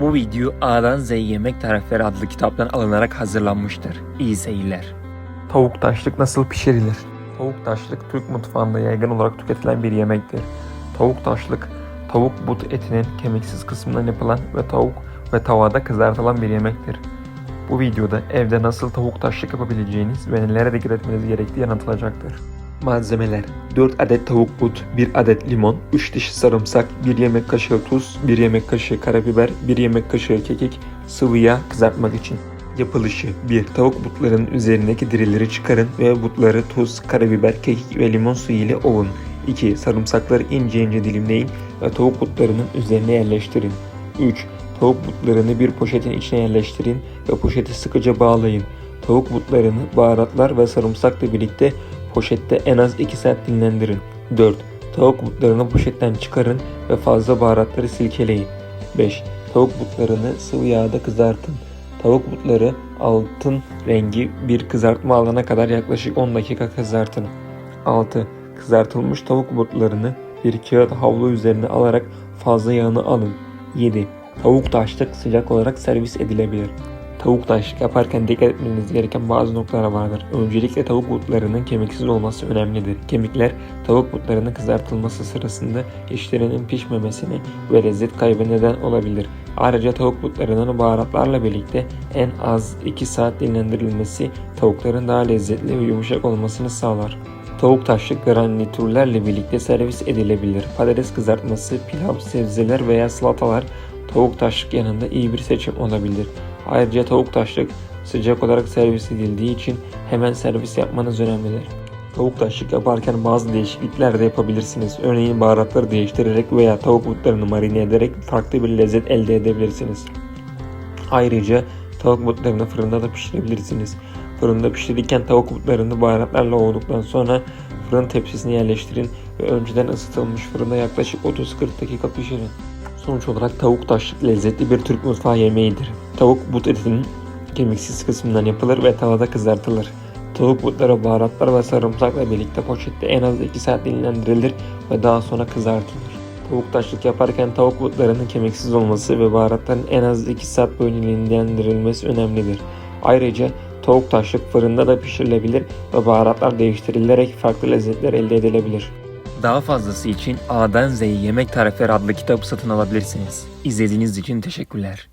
Bu video A'dan Z'ye Yemek Tarifleri adlı kitaptan alınarak hazırlanmıştır. İyi seyirler. Tavuk taşlık nasıl pişirilir? Tavuk taşlık Türk mutfağında yaygın olarak tüketilen bir yemektir. Tavuk taşlık, tavuk but etinin kemiksiz kısmından yapılan ve tavuk ve tavada kızartılan bir yemektir. Bu videoda evde nasıl tavuk taşlık yapabileceğiniz ve nelere dikkat etmeniz gerektiği anlatılacaktır. Malzemeler 4 adet tavuk but, 1 adet limon, 3 diş sarımsak, 1 yemek kaşığı tuz, 1 yemek kaşığı karabiber, 1 yemek kaşığı kekik, sıvı yağ kızartmak için. Yapılışı 1. Tavuk butlarının üzerindeki dirileri çıkarın ve butları tuz, karabiber, kekik ve limon suyu ile ovun. 2. Sarımsakları ince ince dilimleyin ve tavuk butlarının üzerine yerleştirin. 3. Tavuk butlarını bir poşetin içine yerleştirin ve poşeti sıkıca bağlayın. Tavuk butlarını baharatlar ve sarımsakla birlikte poşette en az 2 saat dinlendirin. 4. Tavuk butlarını poşetten çıkarın ve fazla baharatları silkeleyin. 5. Tavuk butlarını sıvı yağda kızartın. Tavuk butları altın rengi bir kızartma alana kadar yaklaşık 10 dakika kızartın. 6. Kızartılmış tavuk butlarını bir kağıt havlu üzerine alarak fazla yağını alın. 7. Tavuk taşlık sıcak olarak servis edilebilir. Tavuk taşlık yaparken dikkat etmeniz gereken bazı noktalar vardır. Öncelikle tavuk butlarının kemiksiz olması önemlidir. Kemikler tavuk butlarının kızartılması sırasında içlerinin pişmemesine ve lezzet kaybı neden olabilir. Ayrıca tavuk butlarının baharatlarla birlikte en az 2 saat dinlendirilmesi tavukların daha lezzetli ve yumuşak olmasını sağlar. Tavuk taşlık garnitürlerle birlikte servis edilebilir. Patates kızartması, pilav, sebzeler veya salatalar tavuk taşlık yanında iyi bir seçim olabilir. Ayrıca tavuk taşlık sıcak olarak servis edildiği için hemen servis yapmanız önemlidir. Tavuk taşlık yaparken bazı değişiklikler de yapabilirsiniz. Örneğin baharatları değiştirerek veya tavuk butlarını marine ederek farklı bir lezzet elde edebilirsiniz. Ayrıca tavuk butlarını fırında da pişirebilirsiniz. Fırında pişirirken tavuk butlarını baharatlarla ovduktan sonra fırın tepsisine yerleştirin ve önceden ısıtılmış fırında yaklaşık 30-40 dakika pişirin. Sonuç olarak tavuk taşlık lezzetli bir Türk mutfağı yemeğidir. Tavuk but etinin kemiksiz kısmından yapılır ve tavada kızartılır. Tavuk butları baharatlar ve sarımsakla birlikte poşette en az 2 saat dinlendirilir ve daha sonra kızartılır. Tavuk taşlık yaparken tavuk butlarının kemiksiz olması ve baharatların en az 2 saat boyunca dinlendirilmesi önemlidir. Ayrıca tavuk taşlık fırında da pişirilebilir ve baharatlar değiştirilerek farklı lezzetler elde edilebilir. Daha fazlası için A'dan Z'ye Yemek Tarifleri adlı kitabı satın alabilirsiniz. İzlediğiniz için teşekkürler.